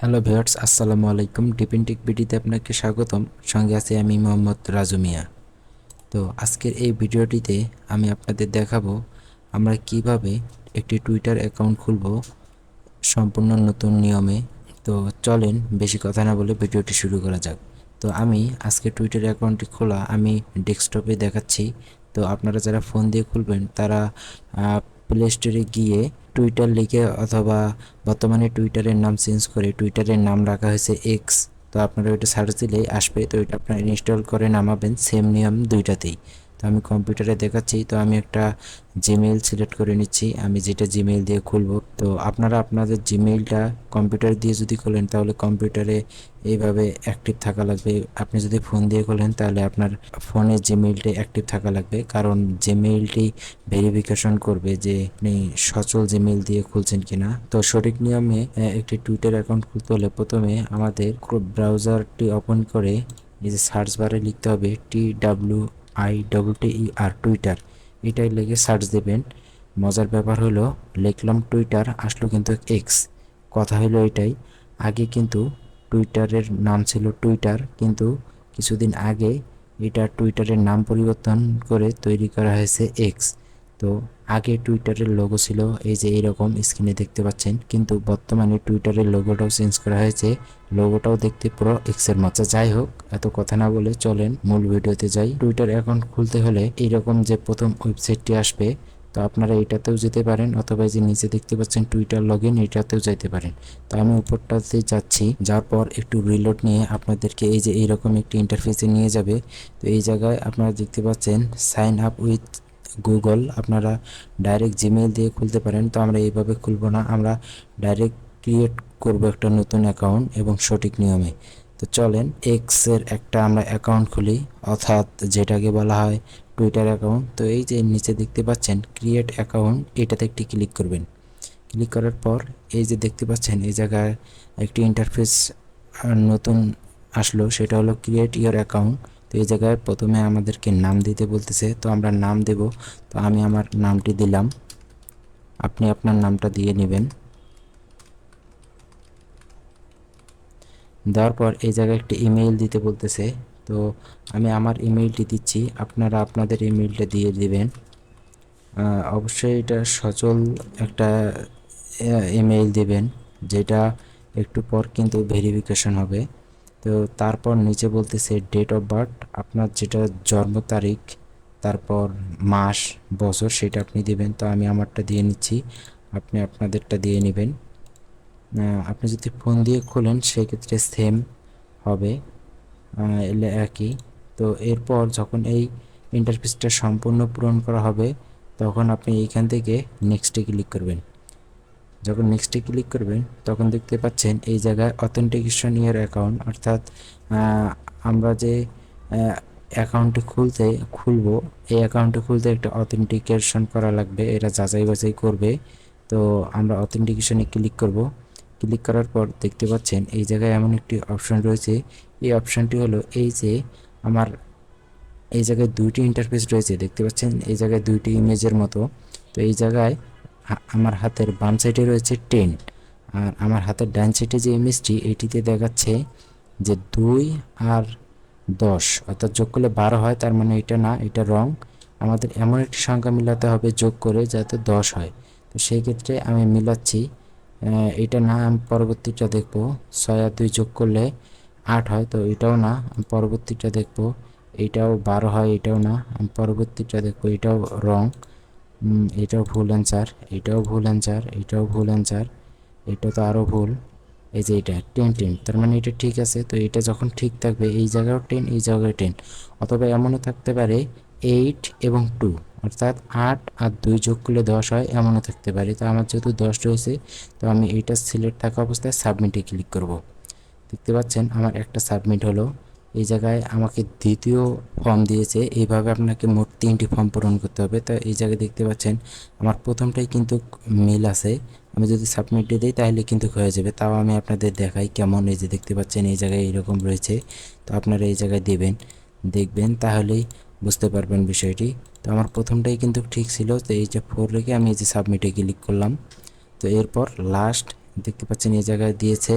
Hello viewers, আসসালামু আলাইকুম। ডিপেন্টিক বিডিতে আপনাকে স্বাগতম। সঙ্গে আছি আমি মোহাম্মদ রাজু মিয়া। তো আজকের এই ভিডিওটিতে আমি আপনাদের দেখাবো আমরা কীভাবে একটি টুইটার অ্যাকাউন্ট খুলব সম্পূর্ণ নতুন নিয়মে। তো চলেন বেশি কথা না বলে ভিডিওটি শুরু করা যাক। তো আমি আজকে টুইটার অ্যাকাউন্টটি খোলা আমি ডেস্কটপে দেখাচ্ছি। তো আপনারা যারা ফোন দিয়ে খুলবেন তারা প্লে স্টোরে গিয়ে টুইটার লিখে অথবা বর্তমানে টুইটারের নাম চেঞ্জ করে টুইটারের নাম রাখা হয়েছে এক্স তো আপনারা ওইটা সার্চ দিলেই আসবে, তো ওইটা আপনারা ইনস্টল করে নামাবেন সেম নিয়ম দুইটাতেই। তো আমি কম্পিউটারে দেখাচ্ছি। তো আমি একটা জিমেইল সিলেক্ট করে নিচ্ছি। আমি যেটা জিমেইল দিয়ে খুলব। তো আপনারা আপনাদের জিমেইলটা কম্পিউটার দিয়ে যদি খোলেন, তাহলে কম্পিউটারে এইভাবে অ্যাক্টিভ থাকা লাগবে। আপনি যদি ফোন দিয়ে খোলেন, তাহলে আপনার ফোনে জিমেইলটি অ্যাক্টিভ থাকা লাগবে। কারণ জিমেইলটি ভেরিফিকেশন করবে যে আপনি সচল জিমেইল দিয়ে খুলছেন কিনা। তো সঠিক নিয়মে একটি টুইটার অ্যাকাউন্ট খুলতে হলে প্রথমে আমাদের ব্রাউজারটি ওপেন করে যে সার্চ বারে লিখতে হবে T W I double T E R Twitter. এটাই লেগে সার্চ দেবেন। মজার ব্যাপার হলো, লিখলাম টুইটার, আসলো কিন্তু এক্স কথা হলো এটাই। আগে কিন্তু টুইটারের নাম ছিল টুইটার, কিন্তু কিছুদিন আগে এটা টুইটারের নাম পরিবর্তন করে তৈরি করা হয়েছে এক্স তো আগে টুইটারের লোগো ছিল, এই যে এইরকম স্ক্রিনে দেখতে পাচ্ছেন। কিন্তু বর্তমানে টুইটারের লোগোটাও চেঞ্জ করা হয়েছে। লোগোটাও দেখতে পুরো এক্সের মতো যাই হোক, এত কথা না বলে চলেন মূল ভিডিওতে যাই। টুইটার অ্যাকাউন্ট খুলতে হলে এইরকম যে প্রথম ওয়েবসাইটটি আসবে, তো আপনারা এটাতেও যেতে পারেন অথবা যে নিচে দেখতে পাচ্ছেন টুইটার লগ ইন এটাতেও যাইতে পারেন। তো আমি উপরটাতে যাচ্ছি যার পর একটু রিলোড নিয়ে আপনাদেরকে এই যে এইরকম একটি ইন্টারফেসে নিয়ে যাবে। তো এই জায়গায় আপনারা দেখতে পাচ্ছেন সাইন আপ উইথ গুগল আপনারা ডাইরেক্ট জিমেল দিয়ে খুলতে পারেন। তো আমরা এইভাবে খুলব না, আমরা ডাইরেক্ট ক্রিয়েট করব একটা নতুন অ্যাকাউন্ট এবং সঠিক নিয়মে। তো চলেন এক্সের একটা আমরা অ্যাকাউন্ট খুলি, অর্থাৎ যেটাকে বলা হয় টুইটার অ্যাকাউন্ট তো এই যে নিচে দেখতে পাচ্ছেন ক্রিয়েট অ্যাকাউন্ট এটাতে একটি ক্লিক করবেন। ক্লিক করার পর এই যে দেখতে পাচ্ছেন, এই জায়গায় একটি ইন্টারফেস নতুন আসলো, সেটা হলো ক্রিয়েট ইওর অ্যাকাউন্ট তো এই জায়গায় প্রথমে আমাদেরকে নাম দিতে বলতেছে, তো আমরা নাম দেব। তো আমি আমার নামটি দিলাম। আপনি আপনার নামটা দিয়ে নেবেন। দেওয়ার পর এই জায়গায় একটা ইমেইল দিতে বলতেছে। তো আমি আমার ইমেইলটি দিচ্ছি, আপনারা আপনাদের ইমেইলটা দিয়ে দিবেন। অবশ্যই এটা সচল একটা ইমেইল দিবেন, যেটা একটু পর কিন্তু ভেরিফিকেশন হবে। তো তারপর নিচে বলতেছে ডেট অফ বার্থ আপনার যেটা জন্ম তারিখ, তারপর মাস, বছর, সেটা আপনি দিবেন। তো আমি আমারটা দিয়ে নিচ্ছি, আপনি আপনাদেরটা দিয়ে নেবেন। আপনি যদি ফোন দিয়ে খোলেন, সেক্ষেত্রে সেম হবে। এলে একই। তো এরপর যখন এই ইন্টারফেসটা সম্পূর্ণ পূরণ করা হবে, তখন আপনি এইখান থেকে নেক্সটে ক্লিক করবেন। যখন নেক্সটে ক্লিক করবেন, তখন দেখতে পাচ্ছেন এই জায়গায় অথেন্টিকেশন ইয়ার অ্যাকাউন্ট অর্থাৎ আমরা যে অ্যাকাউন্টটি খুলতে, খুলবো, এই অ্যাকাউন্টটি খুলতে একটা অথেন্টিকেশন করা লাগবে, এরা যাচাই বাছাই করবে। তো আমরা অথেন্টিকেশনে ক্লিক করব। ক্লিক করার পর দেখতে পাচ্ছেন এই জায়গায় এমন একটি অপশন রয়েছে। এই অপশনটি হলো এই যে, আমার এই জায়গায় দুইটি ইন্টারফেস রয়েছে, দেখতে পাচ্ছেন? এই জায়গায় দুইটি ইমেজের মতো। তো এই জায়গায় আমার হাতের বাম সাইডে রয়েছে টেন, আর আমার হাতের ডান সাইডে যে ইমেজটি এটিতে দেখাচ্ছে যে দুই আর দশ, অর্থাৎ যোগ করলে বারো হয়, তার মানে এটা না, এটা রং আমাদের এমন একটি সংখ্যা মিলাতে হবে যোগ করে যাতে দশ হয়। তো সেই ক্ষেত্রে আমি মিলাচ্ছি এটা না, আমি পরবর্তীটা দেখব। ছয় আর দুই যোগ করলে আট হয়, তো এটাও না, আমি পরবর্তীটা দেখব। এটাও বারো হয়, এটাও না, আমি পরবর্তীটা দেখব, এটাও রং এটাও ভুল অ্যান্সার এটাও ভুল অ্যান্সার এটাও ভুল অ্যান্সার এটা তো আরও ভুল। এই যে এটা টেন টেন তার মানে এটা ঠিক আছে, তো এটা যখন ঠিক থাকবে, এই জায়গাও টেন এই জায়গায় টেন অথবা এমনও থাকতে পারে এইট এবং টু অর্থাৎ আট আর দুই যোগ করলে দশ হয়, এমনও থাকতে পারে। তো আমার যেহেতু দশ রয়েছে, তো আমি এইটা সিলেক্ট থাকা অবস্থায় সাবমিটে ক্লিক করব। দেখতে পাচ্ছেন, আমার একটা সাবমিট হলো। এই জায়গায় আমাকে দ্বিতীয় ফর্ম দিয়েছে। এইভাবে আপনাকে মোট তিনটি ফর্ম পূরণ করতে হবে। তো এই জায়গায় দেখতে পাচ্ছেন, আমার প্রথমটাই কিন্তু মিল আছে। আমি যদি সাবমিটে দিই, তাহলে কিন্তু হয়ে যাবে। তাও আমি আপনাদের দেখাই কেমন এই যে দেখতে পাচ্ছেন, এই জায়গায় এরকম রয়েছে। তো আপনারা এই জায়গায় দেবেন, দেখবেন, তাহলেই বুঝতে পারবেন বিষয়টি। তো আমার প্রথমটাই কিন্তু ঠিক ছিল, তো এই যে ফোর রেখে আমি এই যে সাবমিটে ক্লিক করলাম। তো এরপর লাস্ট দেখতে পাচ্ছেন, এই জায়গায় দিয়েছে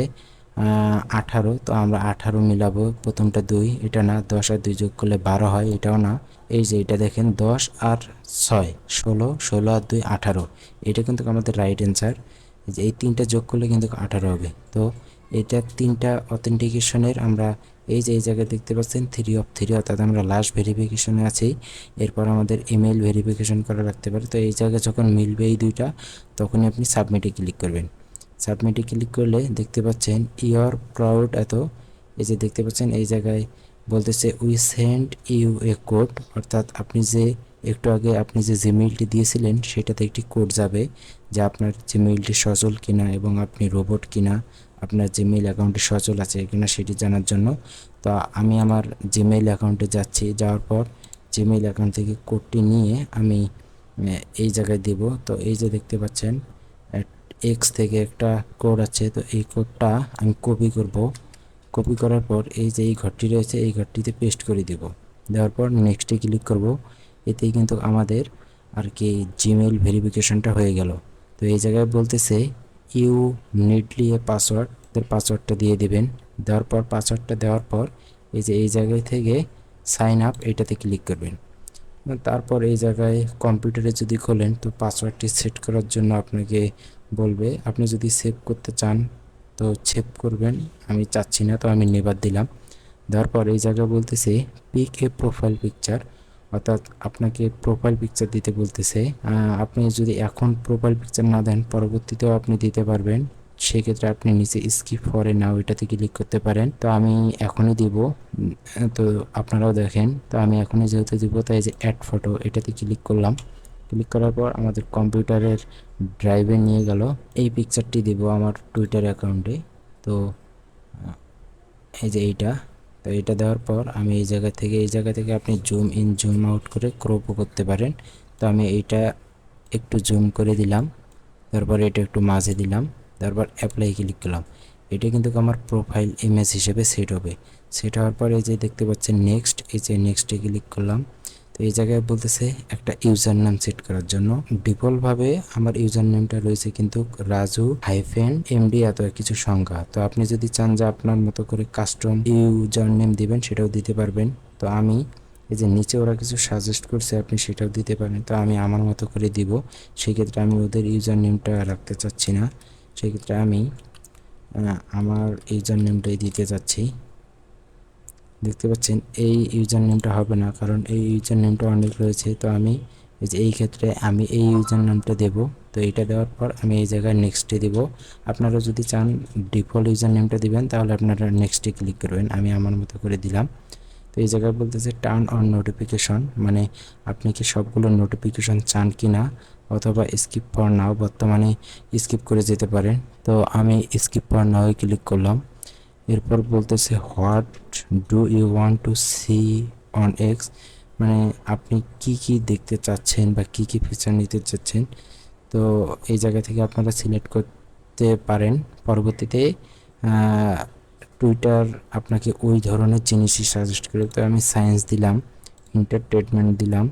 আঠারো, তো আমরা আঠারো মিলাবো, প্রথমটা দুই, এটা না, দশ আর দুই যোগ করলে বারো হয়, এটাও না। এই যে এটা দেখেন, দশ আর ছয়, ষোলো ষোলো আর দুই, আঠারো। এটা কিন্তু আমাদের রাইট অ্যান্সার এই তিনটা যোগ করলে কিন্তু আঠারো হবে। তো এটা তিনটা অথেন্টিকেশনের আমরা এই যে এই জায়গায় দেখতে পাচ্ছেন থ্রি অফ থ্রি অর্থাৎ আমরা লাস্ট ভেরিফিকেশনে আছি। এরপর আমাদের ইমেল ভেরিফিকেশন করা রাখতে পারে। তো এই জায়গায় যখন মিলবে এই দুইটা, তখনই আপনি সাবমিটে ক্লিক করবেন। সাবমিটে ক্লিক করলে দেখতে পাচ্ছেন ইয়র প্রাউড এত। এই যে দেখতে পাচ্ছেন, এই জায়গায় বলতেছে we send you a code অর্থাৎ আপনি যে, একটু আগে আপনি যে জিমেইলটি দিয়েছিলেন, সেটাতে একটি কোড যাবে, যে আপনার জিমেইলটি সচল কিনা এবং আপনি রোবট কিনা, আপনার জিমেইল অ্যাকাউন্টে সচল আছে কিনা সেটি জানার জন্য। তো আমি আমার জিমেইল অ্যাকাউন্টে যাচ্ছি, যাওয়ার পর জিমেইল অ্যাকাউন্ট থেকে কোডটি নিয়ে আমি এই জায়গায় দেব। তো এই যে দেখতে পাচ্ছেন এক্স থেকে একটা কোড আছে, তো এই কোডটা আমি কপি করব। কপি করার পর এই যে এই ঘরটি রয়েছে, এই ঘরটিতে পেস্ট করে দেব। দেওয়ার পর নেক্সটে ক্লিক করব। এতেই কিন্তু আমাদের আর কি জিমেইল ভেরিফিকেশনটা হয়ে গেল। তো এই জায়গায় বলতেছে ইউ নিডলি এ পাসওয়ার্ড তার পাসওয়ার্ডটা দিয়ে দিবেন। দেওয়ার পর পাসওয়ার্ডটা দেওয়ার পর এই যে এই জায়গায় থেকে সাইন আপ এটাতে ক্লিক করবেন। তারপর এই জায়গায় কম্পিউটারে যদি খোলেন, তো পাসওয়ার্ডটি সেট করার জন্য আপনাকে বলবে, আপনি যদি সেভ করতে চান, তো সেভ করবেন। আমি চাচ্ছি না, তো আমি নেবার দিলাম। দেওয়ার পর এই জায়গায় বলতেছে পিক এ প্রোফাইল পিকচার অর্থাৎ আপনাকে প্রোফাইল পিকচার দিতে বলতেছে। আপনি যদি এখন প্রোফাইল পিকচার না দেন, পরবর্তীতেও আপনি দিতে পারবেন। সেক্ষেত্রে আপনি নিচে স্কিপ ফরে না ওইটাতে ক্লিক করতে পারেন। তো আমি এখনই দিব। তো আপনারাও দেখেন, তো আমি এখনই যেহেতু দিব, তাই যে অ্যাড ফটো এটাতে ক্লিক করলাম। ক্লিক করার পর আমাদের কম্পিউটারের ড্রাইভে নিয়ে গেল। এই পিকচারটি দিব আমার টুইটার অ্যাকাউন্টে তো এই যে এইটা। তো এটা দেওয়ার পর আমি এই জায়গা থেকে, এই জায়গা থেকে আপনি জুম ইন জুম আউট করে ক্রপও করতে পারেন। তো আমি এইটা একটু জুম করে দিলাম। তারপর এটা একটু মাঝে দিলাম। তারপর অ্যাপ্লাই ক্লিক করলাম। এটা কিন্তু আমার প্রোফাইল ইমেজ হিসেবে সেট হবে। সেট হওয়ার পর এই যে দেখতে পাচ্ছেন নেক্সট এই যে নেক্সটে ক্লিক করলাম। এই জায়গায় বলতেছে একটা ইউজার নাম সেট করার জন্য। ডিফল্টভাবে আমার ইউজার নেমটা রয়েছে কিন্তু রাজু হাইফেন এমডি এত কিছু সংখ্যা তো আপনি যদি চান যে আপনার মতো করে কাস্টম ইউজার নেম দিবেন, সেটাও দিতে পারবেন। তো আমি এই যে নিচে ওরা কিছু সাজেস্ট করছে, আপনি সেটাও দিতে পারেন। তো আমি আমার মতো করে দিব। সেক্ষেত্রে আমি ওদের ইউজার নেমটা রাখতে চাচ্ছি না। সেক্ষেত্রে আমি আমার ইউজার নেমটাই দিতে চাচ্ছি। দেখতে পাচ্ছেন, এই ইউজার নেমটা হবে না, কারণ এই ইউজার নেমটা অনেক রয়েছে। তো আমি এই যে এই ক্ষেত্রে আমি এই ইউজার নামটা দেব। তো এইটা দেওয়ার পর আমি এই জায়গায় নেক্সটে দেব। আপনারা যদি চান ডিফল্ট ইউজার নেমটা দিবেন, তাহলে আপনারা নেক্সটে ক্লিক করবেন। আমি আমার মতো করে দিলাম। তো এই জায়গায় বলতেছে টার্ন অন নোটিফিকেশন মানে আপনি কি সবগুলো নোটিফিকেশন চান কি না, অথবা স্কিপ ফর নাও বর্তমানে স্কিপ করে যেতে পারেন। তো আমি স্কিপ ফর নাও ক্লিক করলাম। এরপর বলতেছে, what do you want to see on X? মানে আপনি কি কি দেখতে চাচ্ছেন বা কি কি ফিচার নিতে চাচ্ছেন? তো এই জায়গা থেকে আপনারা সিলেক্ট করতে পারেন। পরবর্তীতে টুইটার আপনাকে ওই ধরনের জিনিসই সাজেস্ট করে তো আমি সায়েন্স দিলাম এন্টারটেনমেন্ট দিলাম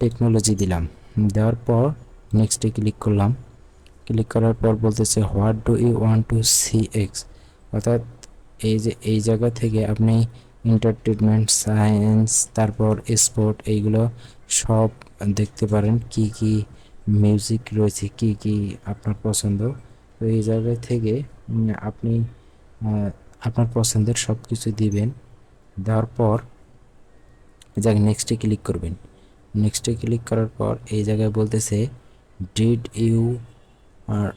টেকনোলজি দিলাম। দেওয়ার পর নেক্সটে ক্লিক করলাম। ক্লিক করার পর বলতেছে, what do you want to see X? অর্থাৎ এই যে, এই জায়গা থেকে আপনি এন্টারটেনমেন্ট সায়েন্স তারপর স্পোর্ট এইগুলো সব দেখতে পারেন। কি কি মিউজিক রয়েছে, কি কি আপনার পছন্দ? তো এই জায়গা থেকে আপনি আপনার পছন্দের সব কিছু দিবেন। দেওয়ার পর জায়গায় নেক্সটে ক্লিক করবেন। নেক্সটে ক্লিক করার পর এই জায়গায় বলতেছে did you or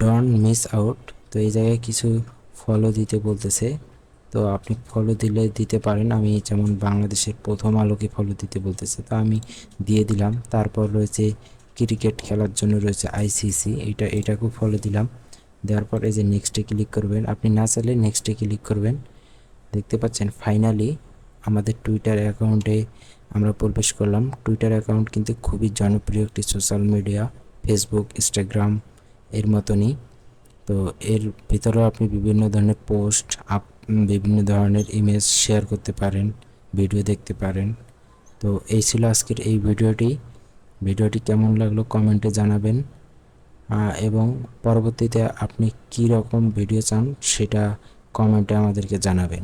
don't miss out তো এই জায়গায় কিছু ফলো দিতে বলতেছে। তো আপনি ফলো দিলে দিতে পারেন। আমি যেমন বাংলাদেশের প্রথম আলোকে ফলো দিতে বলতেছে, তো আমি দিয়ে দিলাম। তারপর রয়েছে ক্রিকেট খেলার জন্য রয়েছে আইসিসি এটা, এটাকেও ফলো দিলাম। দেওয়ার পর এই যে নেক্সটে ক্লিক করবেন, আপনি না চাইলে নেক্সটে ক্লিক করবেন। দেখতে পাচ্ছেন ফাইনালি আমাদের টুইটার অ্যাকাউন্টে আমরা প্রবেশ করলাম। টুইটার অ্যাকাউন্ট কিন্তু খুবই জনপ্রিয় একটি সোশ্যাল মিডিয়া ফেসবুক ইনস্টাগ্রাম এর মতনই। তো এর ভিতরেও আপনি বিভিন্ন ধরনের পোস্ট আপ বিভিন্ন ধরনের ইমেজ শেয়ার করতে পারেন ভিডিও দেখতে পারেন। তো এই ছিল আজকের এই ভিডিওটি। ভিডিওটি কেমন লাগল কমেন্টে জানাবেন। এবং পরবর্তীতে আপনি কী রকম ভিডিও চান সেটা কমেন্টে আমাদেরকে জানাবেন।